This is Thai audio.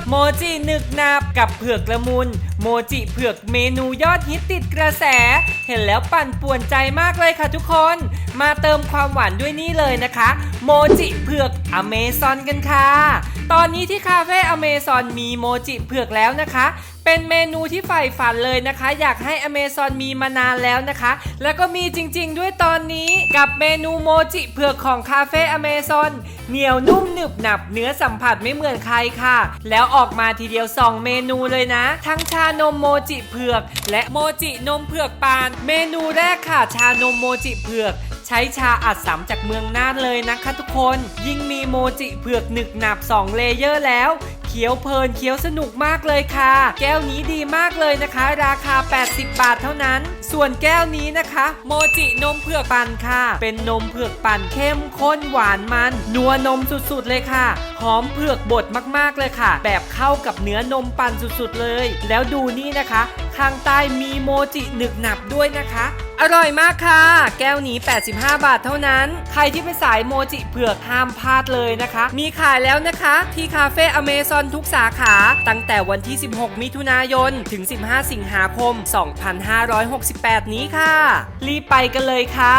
ดโมจิหนึกหนับกับเผือกละมุน โมจิเผือกเมนูยอดฮิตติดกระแส เห็นแล้วปั่นป่วนใจมากเลยค่ะทุกคน มาเติมความหวานด้วยนี่เลยนะคะโมจิเผือกอเมซอนกันค่ะ ตอนนี้ที่คาเฟ่อเมซอนมีโมจิเผือกแล้วนะคะ เป็นเมนูที่ใฝ่ฝันเลยนะคะ อยากให้อเมซอนมีมานานแล้วนะคะ แล้วก็มีจริงๆด้วยตอนนี้กับเมนูโมจิเผือกของคาเฟ่อเมซอนเหนียวนุ่มหนึบหนับเนื้อสัมผัสไม่เหมือนใครค่ะ แล้วออกมาทีเดียว 2 เมนูเลยนะ ทั้งชานมโมจิเผือก และโมจินมเผือกปาน เมนูแรกค่ะชานมโมจิเผือกใช้ชาอัดสำจากเมืองน่านเลยนะคะทุกคน ยิ่งมีโมจิเผือกหนึกหนับ 2 เลเยอร์แล้ว เคี้ยวเพลินเคี้ยวสนุกมากเลยค่ะ แก้วนี้ดีมากเลยนะคะ ราคา 80 บาทเท่านั้น ส่วนแก้วนี้นะคะ โมจินมเผือกปั่นค่ะ เป็นนมเผือกปั่นเข้มข้นหวานมัน นัวนมสุดๆเลยค่ะ หอมเผือกบดมากๆเลยค่ะ แบบเข้ากับเนื้อนมปั่นสุดๆเลย แล้วดูนี่นะคะ ข้างใต้มีโมจิหนึกหนับด้วยนะคะ อร่อยมากค่ะ แก้วนี้ 85 บาทเท่านั้น ใครที่เป็นสายโมจิเผือกห้ามพลาดเลยนะคะ มีขายแล้วนะคะ ที่คาเฟ่อเมซอนทุกสาขา ตั้งแต่วันที่ 16 มิถุนายน ถึง 15 สิงหาคม 2568 นี้ค่ะ รีบไปกันเลยค่ะ